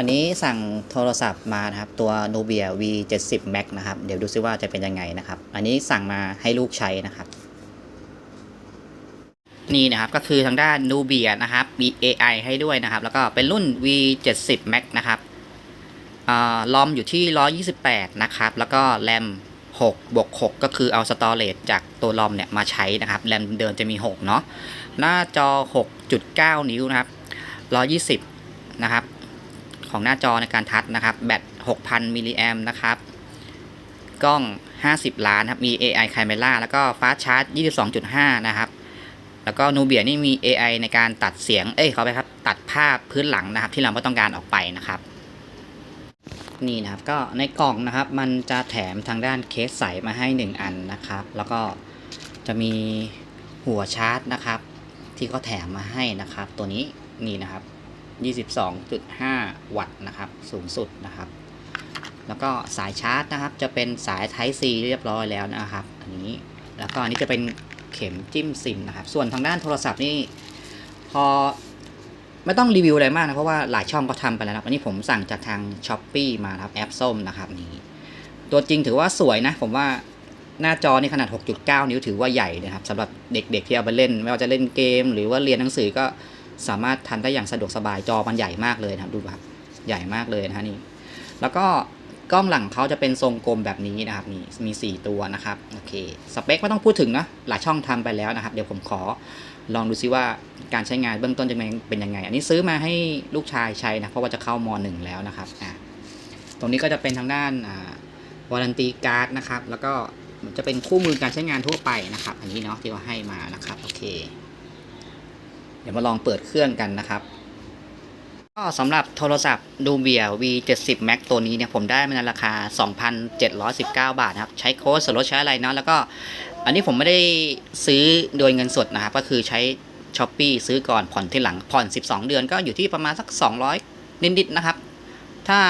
อันนี้สั่งโทรศัพท์มานะครับ ตัว Nubia V70 Max นะครับ เดี๋ยวดูซิว่าจะเป็นยังไงนะครับ อันนี้สั่งมาให้ลูกใช้นะครับ นี่นะครับก็คือทางด้าน Nubia นะครับมี AI ให้ด้วยนะครับ แล้วก็เป็นรุ่น V70 Max นะครับลอมอยู่ที่ 128 นะครับ แล้วก็แรม6บวก6ก็คือเอาสตอเรจจากตัวลอมเนี่ยมาใช้นะครับ แรมเดิมจะมี 6 เนาะหน้าจอ 6.9 นิ้วนะครับ 120 นะครับ ของหน้าจอในการทัชนะครับ แบต 6,000 มิลลิแอมนะครับ กล้อง 50 ล้านครับ มี AI Camera แล้วก็ฟาสชาร์จ 22.5 นะครับ แล้วก็นูเบียนี่มี AI ในการตัดเสียง เอ้ยเขาไปครับ ตัดภาพพื้นหลังนะครับ ที่เราไม่ต้องการออกไปนะครับ นี่นะครับ ก็ในกล่องนะครับ มันจะแถมทางด้านเคสใสมาให้ 1 อันนะครับ แล้วก็จะมีหัวชาร์จนะครับ ที่เขาแถมมาให้นะครับ ตัวนี้นี่นะครับ 22.5 วัตต์นะครับ สูงสุดนะครับ แล้วก็สายชาร์จนะครับ จะเป็นสาย Type C เรียบร้อยแล้วนะครับ อันนี้ แล้วก็อันนี้จะเป็นเข็มจิ้มซิมนะครับ ส่วนทางด้านโทรศัพท์นี่พอไม่ต้องรีวิวอะไรมากนะ เพราะว่าหลายช่องก็ทำไปแล้วนะอันนี้ผมสั่งจากทาง s h อ p e e มานะครับแอปส้มนะครับนี่ตัวจริงถือว่าสวยนะ ผมว่าหน้าจอนี่ขนาด 6.9 นิ้วถือว่าใหญ่นะครับสำหรับเด็กๆที่เอาไปเล่น ไม่ว่าจะเล่นเกม หรือว่าเรียนหนังสือก็ สามารถทันได้อย่างสะดวกสบายจอมันใหญ่มากเลยนะครับดูครับใหญ่มากเลยนะฮะนี่แล้วก็กล้องหลังเขาจะเป็นทรงกลมแบบนี้นะครับนี่มี 4 ตัวนะครับโอเคสเปคไม่ต้องพูดถึงนะหลายช่องทำไปแล้วนะครับ เดี๋ยวผมขอลองดูซิว่าการใช้งานเบื้องต้นจะเป็นยังไง อันนี้ซื้อมาให้ลูกชายใช้นะเพราะว่าจะเข้ามหนึ่งแล้วนะครับอ่าตรงนี้ก็จะเป็นทางด้านอ่าวารันตีการ์ดนะครับ แล้วก็จะเป็นคู่มือการใช้งานทั่วไปนะครับ อันนี้เนาะที่เขาให้มานะครับโอเค ดี๋ยวมาลองเปิดเครื่องกันนะครับ ก็สำหรับโทรศัพท์ดูเบีย V70 Max ตัวนี้เนี่ยผมได้มาในราคา 2,719 บาทนะครับ ใช้โค้ดส่วนลดใช้อะไรเนาะแล้วก็ อันนี้ผมไม่ได้ซื้อโดยเงินสดนะครับ ก็คือใช้ s h อ p e e ซื้อก่อนผ่อนที่หลังผ่อน 12 เดือนก็อยู่ที่ประมาณสัก 200 นิดๆนะครับ ถ้า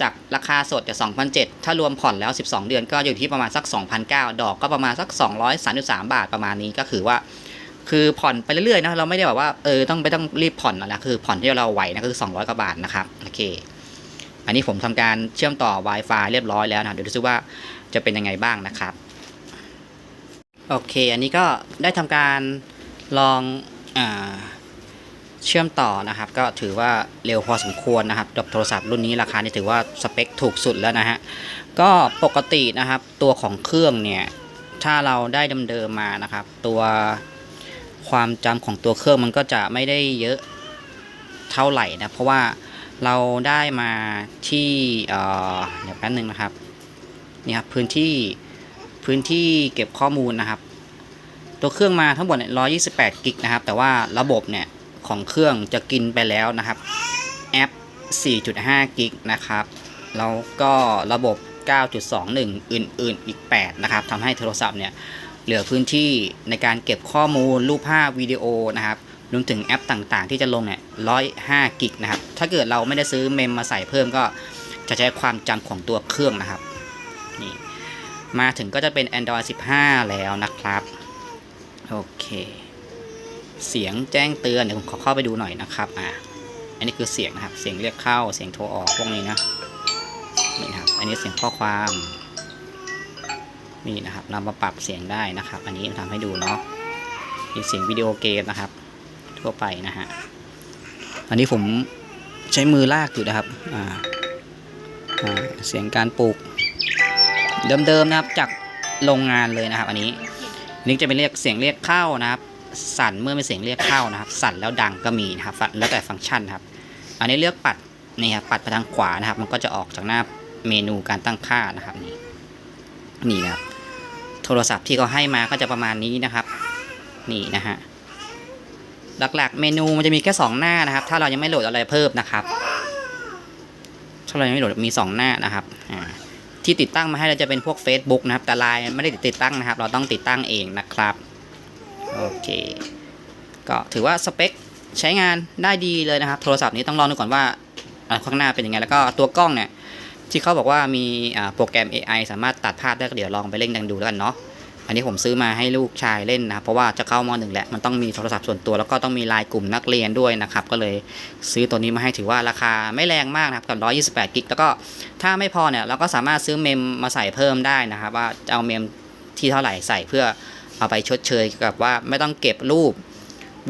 จากราคาสดจะ2,007ถ้ารวมผ่อนแล้ว 12 เดือนก็อยู่ที่ประมาณสัก 2,009 ดอกก็ประมาณสัก 233 บาทประมาณนี้ก็คือว่า คือผ่อนไปเรื่อยๆนะเราไม่ได้แบบว่าเออต้องไปต้องรีบผ่อนนะคือผ่อนที่เราไหวนะคือ 200กว่าบาทนะครับโอเค อันนี้ผมทำการเชื่อมต่อ Wi-Fi เรียบร้อยแล้วนะเดี๋ยวดูซิว่าจะเป็นยังไงบ้างนะครับโอเค อันนี้ก็ได้ทำการลองอเชื่อมต่อนะครับ ก็ถือว่าเร็วพอสมควรนะครับกับโทรศัพท์รุ่นนี้ราคานี่ถือว่าสเปคถูกสุดแล้วนะฮะก็ปกตินะครับตัวของเครื่องเนี่ยถ้าเราได้เดิมๆมานะครับ ตัว ความจำของตัวเครื่องมันก็จะไม่ได้เยอะเท่าไหร่นะเพราะว่าเราได้มาที่เอ่อเดี๋ยวแป๊บนึงนะครับนี่ครับพื้นที่พื้นที่เก็บข้อมูลนะครับ ตัวเครื่องมาทั้งหมดเนี่ย128กิกนะครับ แต่ว่าระบบเนี่ยของเครื่องจะกินไปแล้วนะครับแอป 4.5กิกนะครับแล้วก็ระบบ 9.21 อื่น ๆ อีก 8 นะครับทำให้โทรศัพท์เนี่ย เหลือพื้นที่ในการเก็บข้อมูลรูปภาพวิดีโอนะครับรวมถึงแอปต่างๆ ที่จะลงเนี่ย105กิกนะครับ ถ้าเกิดเราไม่ได้ซื้อเมมมาใส่เพิ่มก็จะใช้ความจำของตัวเครื่องนะครับ นี่ มาถึงก็จะเป็น Android 15 แล้วนะครับ โอเค เสียงแจ้งเตือน เดี๋ยวผมขอเข้าไปดูหน่อยนะครับ อ่า อันนี้คือเสียงนะครับ เสียงเรียกเข้า เสียงโทรออกพวกนี้นะ นี่ครับ อันนี้เสียงข้อความ นี่นะครับเรามาปรับเสียงได้นะครับ อันนี้ทำให้ดูเนาะมีเสียงวิดีโอเกมนะครับ ทั่วไปนะฮะอันนี้ผมใช้มือลากอยู่นะครับอ่าอ่าเสียงการปลูก เดิมๆนะครับจากโรงงานเลยนะครับ อันนี้อันนี้จะเป็นเรียกเสียงเรียกเข้านะครับ สั่นเมื่อเป็นเสียงเรียกเข้านะครับ สั่นแล้วดังก็มีนะครับแล้วแต่ฟังก์ชันครับ อันนี้เลือกปัดนี่ครับปัดไปทางขวานะครับ มันก็จะออกจากหน้าเมนูการตั้งค่านะครับนี่นี่นะครับ โทรศัพท์ที่เขาให้มาก็จะประมาณนี้นะครับ นี่นะฮะหลักๆ เมนูมันจะมีแค่2หน้านะครับ ถ้าเรายังไม่โหลดอะไรเพิ่มนะครับ ถ้าเรายังไม่โหลดมี 2 หน้านะครับที่ติดตั้งมาให้เราจะเป็นพวก Facebook นะครับ แต่ไลน์ไม่ได้ติดตั้งนะครับ เราต้องติดตั้งเองนะครับ โอเค ก็ถือว่าสเปคใช้งานได้ดีเลยนะครับ โทรศัพท์นี้ต้องลองดูก่อนว่าอ่าข้างหน้าเป็นยังไงแล้วก็ตัวกล้องเนี่ย ที่เขาบอกว่ามีโปรแกรม AI สามารถตัดภาพได้ก็เดี๋ยวลองไปเล่นกันดูแล้วกันเนาะอันนี้ผมซื้อมาให้ลูกชายเล่นนะครับเพราะว่าจะเข้ามหนึ่งแหละมันต้องมีโทรศัพท์ส่วนตัวแล้วก็ต้องมีไลน์กลุ่มนักเรียนด้วยนะครับก็เลยซื้อตัวนี้มาให้ถือว่าราคาไม่แรงมากนะครับกับ128กิกแล้วก็ถ้าไม่พอเนี่ยเราก็สามารถซื้อเมมมาใส่เพิ่มได้นะครับว่าจะเอาเมมที่เท่าไหร่ใส่เพื่อเอาไปชดเชยกับว่าไม่ต้องเก็บรูป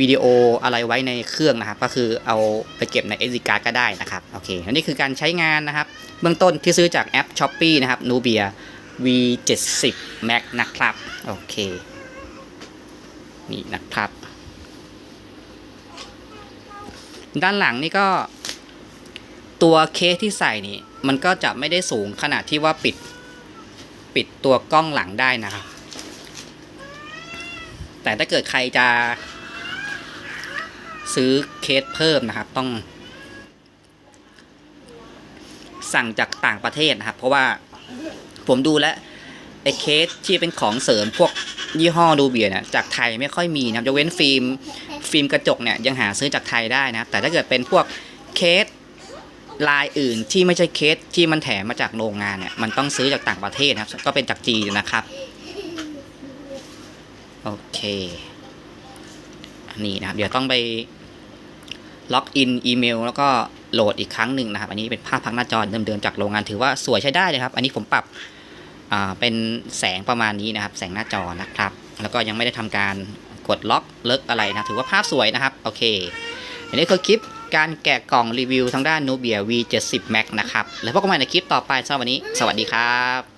วิดีโออะไรไว้ในเครื่องนะครับ ก็คือเอาไปเก็บใน SD card ก็ได้นะครับโอเคอันนี้คือการใช้งานนะครับ เบื้องต้นที่ซื้อจากแอป s h o p e e นะครับ Nubia V70 Max นะครับโอเคนี่นะครับ ด้านหลังนี่ก็ ตัวเคสที่ใส่นี่ มันก็จะไม่ได้สูงขนาดที่ว่าปิด ปิดตัวกล้องหลังได้นะครับ แต่ถ้าเกิดใครจะ ซื้อเคสเพิ่มนะครับ ต้อง สั่งจากต่างประเทศนะครับ เพราะว่าผมดูแล้วไอ้เคสที่เป็นของเสริมพวกยี่ห้อดูเบียเนี่ยจากไทยไม่ค่อยมีนะครับยกเว้นฟิล์มฟิล์มกระจกเนี่ยยังหาซื้อจากไทยได้นะครับ แต่ถ้าเกิดเป็นพวกเคสลายอื่นที่ไม่ใช่เคสที่มันแถมมาจากโรงงานเนี่ยมันต้องซื้อจากต่างประเทศนะครับ ก็เป็นจากจีนนะครับโอเค นี่นะครับ เดี๋ยวต้องไป ล็อกอินอีเมลแล้วก็โหลดอีกครั้งหนึ่งนะครับ อันนี้เป็นภาพพักหน้าจอเดิมๆจากโรงงานถือว่าสวยใช้ได้เลยครับ อันนี้ผมปรับเป็นแสงประมาณนี้นะครับ แสงหน้าจอนะครับ แล้วก็ยังไม่ได้ทำการกดล็อกเลิกอะไรนะ ถือว่าภาพสวยนะครับ โอเค อันนี้คือคลิปการแกะกล่องรีวิวทางด้าน Nubia V70 Max นะครับ แล้วพบกันใหม่ในคลิปต่อไปสำหรับวันนี้ สวัสดีครับ